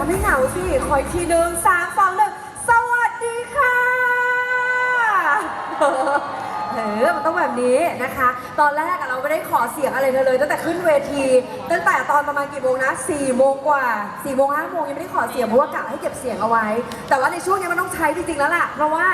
ทำให้เหงาสิขออีกทีหนึ่งสามสองหนึ่งสวัสดีค่ะ เออมันต้องแบบนี้นะคะ ตอนแรกอะเราไม่ได้ขอเสียงอะไรเธอเลย ตั้งแต่ขึ้นเวที ตั้งแต่ตอนประมาณกี่โมงนะ4โมงกว่า4โมง5โมงยังไม่ได้ขอเสียงเพราะว่ากะให้เก็บเสียงเอาไว้ แต่ว่าในช่วงนี้มันต้องใช้จริงๆแล้วล่ะ เพราะว่า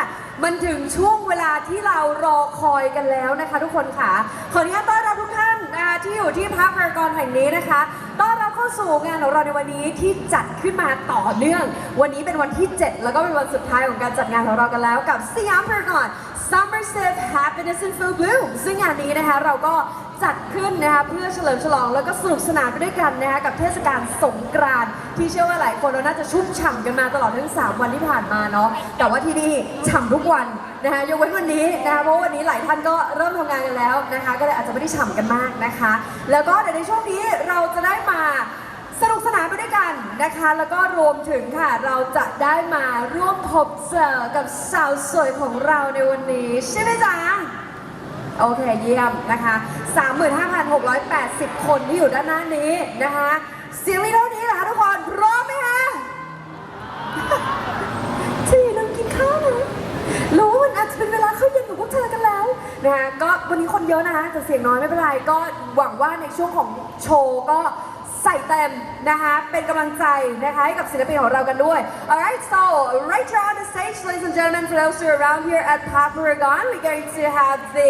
มันถึงช่วงเวลาที่เรารอคอยกันแล้วนะคะ ทุกคนค่ะ ขออนุญาตต้อนรับทุกท่านนะคะที่อยู่ที่พักพารากอนแห่งนี้นะคะ ต้อนรับ เข้าสู่งานของเราในวันนี้ที่จัดขึ้นมาต่อเนื่อง วันนี้เป็นวันที่ 7 แล้วก็เป็นวันสุดท้ายของการจัดงานของเรากันแล้วกับสยามพารากอน Summer Safe Happiness in Full Bloom ซึ่งงานนี้นะคะเราก็ จัดขึ้นนะคะเพื่อเฉลิมฉลองแล้วก็สนุกสนานไปด้วยกันนะคะกับเทศกาลสงกรานต์ที่เชื่อว่าหลายคนเราน่าจะชุ่มฉ่ำกันมาตลอดทั้ง3วันที่ผ่านมาเนาะแต่ว่าที่นี่ฉ่ำทุกวันนะคะยกเว้นวันนี้นะคะเพราะวันนี้หลายท่านก็เริ่มทำงานกันแล้วนะคะ ก็เลยอาจจะไม่ได้ฉ่ำกันมากนะคะ แล้วก็เดี๋ยวในช่วงนี้เราจะได้มาสนุกสนานไปด้วยกันนะคะ แล้วก็รวมถึงค่ะ เราจะได้มาร่วมพบเจอกับสาวสวยของเราในวันนี้ ใช่ไหมจ๊ะ โอเคเยี่ยมนะคะ 35,680 คนที่อยู่ด้านหน้านี้นะคะ เสียงมีเท่านี้เหรอคะทุกคนพร้อมไหมคะที่นั่งกินข้าวนะรู้ว่ามันอาจจะเป็นเวลาเข้าเย็นของพวกเธอกันแล้วนะคะก็วันนี้คนเยอะนะคะแต่เสียงน้อยไม่เป็นไร ก็หวังว่าในช่วงของโชว์ก็ใส่เต็มนะคะ เป็นกำลังใจนะคะให้กับศิลปินของเรากันด้วย alright so right here on the stage ladies and gentlemen for those who are around here at Pop Paragon we're going to have the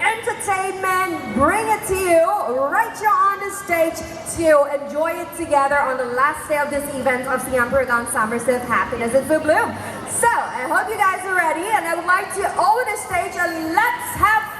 entertainment bring it to you right here on the stage to enjoy it together on the last day of this event of Siam Paragon Summer Happiness in Full Bloom. So I hope you guys are ready and I would like to open the stage and let's have